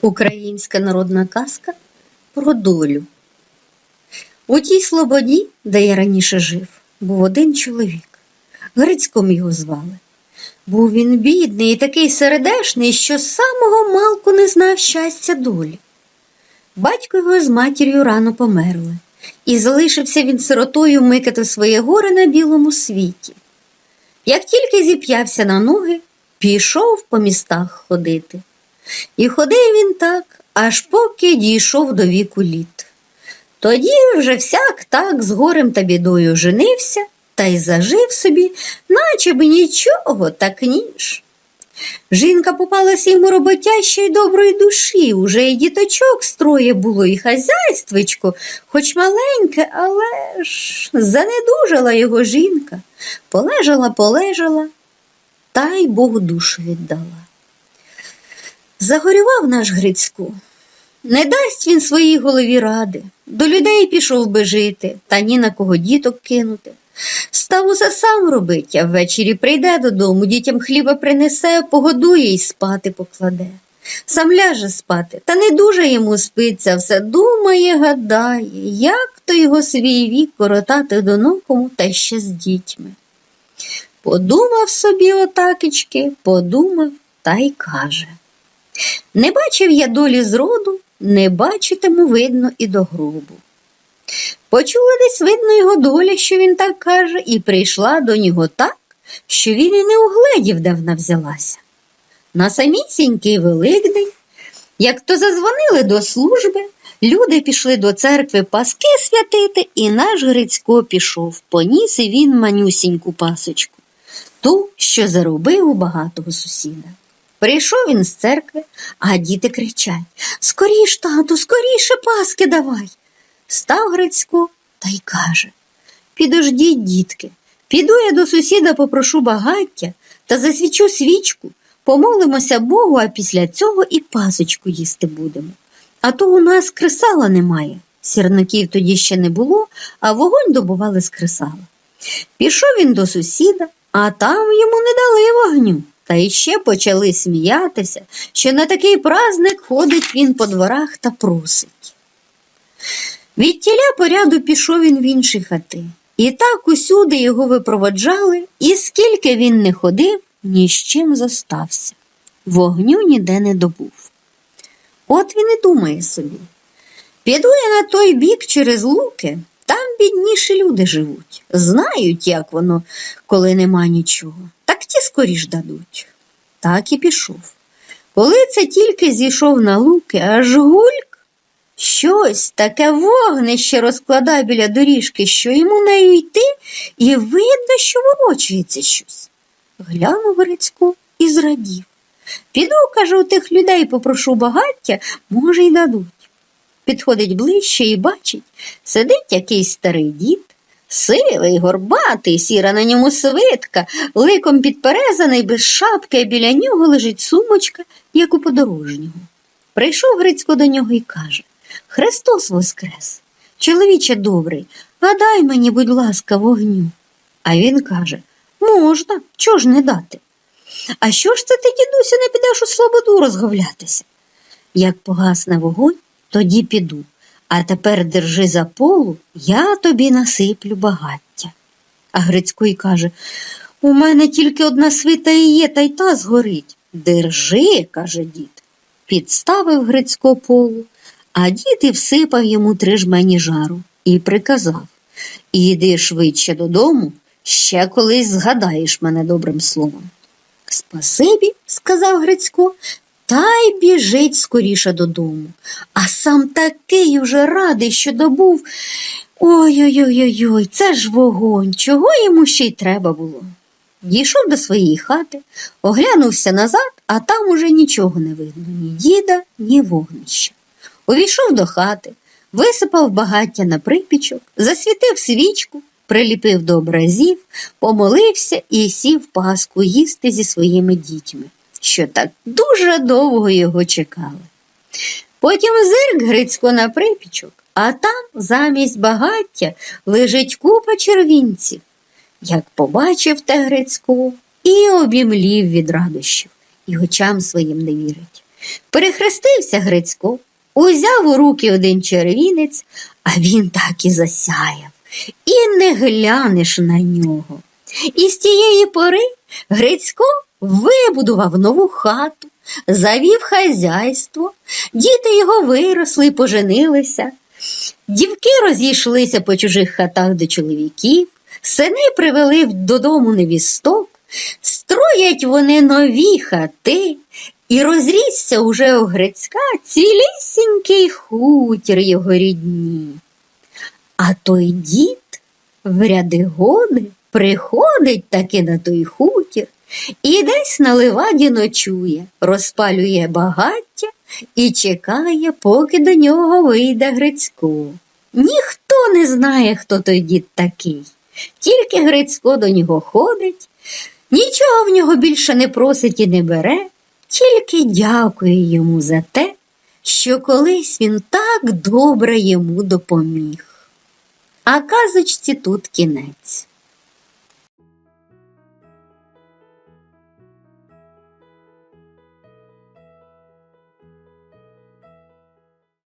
Українська народна казка про долю. У тій слободі, де я раніше жив, був один чоловік. Грицьком його звали. Був він бідний і такий сердешний, що з самого малку не знав щастя долі. Батько його з матір'ю рано померли, і залишився він сиротою микати своє горе на білому світі. Як тільки зіп'явся на ноги, пішов по містах ходити. І ходив він так, аж поки дійшов до віку літ. Тоді вже всяк так з горем та бідою женився та й зажив собі, наче б нічого, так ніж. Жінка попалася йому роботяща й доброї душі, уже й діточок строє було, і хазяйствичко, хоч маленьке, але ж занедужала його жінка, полежала, полежала, та й Богу душу віддала. Загорював наш Грицько. Не дасть він своїй голові ради, до людей пішов би жити, та ні на кого діток кинути. Став усе сам робить, а ввечері прийде додому, дітям хліба принесе, погодує й спати покладе. Сам ляже спати, та не дуже йому спиться, все думає, гадає, як то його свій вік коротати донокому та ще з дітьми. Подумав собі отакечки, подумав та й каже. Не бачив я долі зроду, не бачитиму видно і до гробу. Почула десь видно його доля, що він так каже, і прийшла до нього так, що він і не угледів, де вона взялася. На самісінький Великдень, як то зазвонили до служби, люди пішли до церкви паски святити, і наш Грицько пішов, поніс і він манюсіньку пасочку, ту, що заробив у багатого сусіда. Прийшов він з церкви, а діти кричать Скоріш, тату, скоріше паски давай. Став Грицько та й каже Підождіть, дітки, піду я до сусіда попрошу багаття та засвічу свічку, помолимося Богу, а після цього і пасочку їсти будемо. А то у нас кресала немає. Сірників тоді ще не було, а вогонь добували з кресала. Пішов він до сусіда, а там йому не дали вогню. Та іще почали сміятися, що на такий праздник ходить він по дворах та просить. Від тіля поряду пішов він в інші хати, і так усюди його випроводжали, і скільки він не ходив, ні з чим зостався. Вогню ніде не добув. От він і думає собі. Піду я на той бік через луки, там бідніші люди живуть, знають, як воно, коли нема нічого, скоріш дадуть. Так і пішов. Коли це тільки зійшов на луки, аж гульк, щось таке вогнище розкладає біля доріжки, що йому нею йти, і видно, що ворочується щось. Глянув Грицько і зрадів. Піду, каже, у тих людей попрошу багаття, може, й дадуть. Підходить ближче і бачить, сидить якийсь старий дід, сивий, горбатий, сіра на ньому свитка, ликом підперезаний, без шапки, а біля нього лежить сумочка, як у подорожнього. Прийшов Грицько до нього і каже Христос воскрес! Чоловіче добрий, а дай мені, будь ласка, вогню. А він каже Можна, чого ж не дати? А що ж це ти, дідусю, не підеш у слободу розговлятися? Як погасне вогонь, тоді піду. А тепер держи за полу, я тобі насиплю багаття. А Грицько й каже У мене тільки одна свита і є, та й та згорить. Держи, каже дід. Підставив Грицько полу, а дід і всипав йому три жмені жару і приказав Іди швидше додому, ще колись згадаєш мене добрим словом. Спасибі, сказав Грицько, та й біжить скоріше додому. А сам такий уже радий, що добув. Ой-ой-ой, ой це ж вогонь, чого йому ще й треба було. Дійшов до своєї хати, оглянувся назад, а там уже нічого не видно ні діда, ні вогнища. Увійшов до хати, висипав багаття на припічок, засвітив свічку, приліпив до образів, помолився і сів паску їсти зі своїми дітьми, що так дуже довго його чекали. Потім зирк Грицько на припічок, а там замість багаття лежить купа червінців. Як побачив те Грицько і обімлів від радощів, і очам своїм не вірить. Перехрестився Грицько, узяв у руки один червінець, а він так і засяяв, і не глянеш на нього. І з тієї пори Грицько вибудував нову хату, завів хазяйство, діти його виросли поженилися. Дівки розійшлися по чужих хатах до чоловіків, сини привели додому невісток, строять вони нові хати, і розрісся уже у Грицька цілісінький хутір його рідні. А той дід в ряди годи приходить таки на той хутір і десь на ливаді ночує, розпалює багаття і чекає, поки до нього вийде Грицько. Ніхто не знає, хто той дід такий. Тільки Грицько до нього ходить, нічого в нього більше не просить і не бере, тільки дякує йому за те, що колись він так добре йому допоміг. А казочці тут кінець.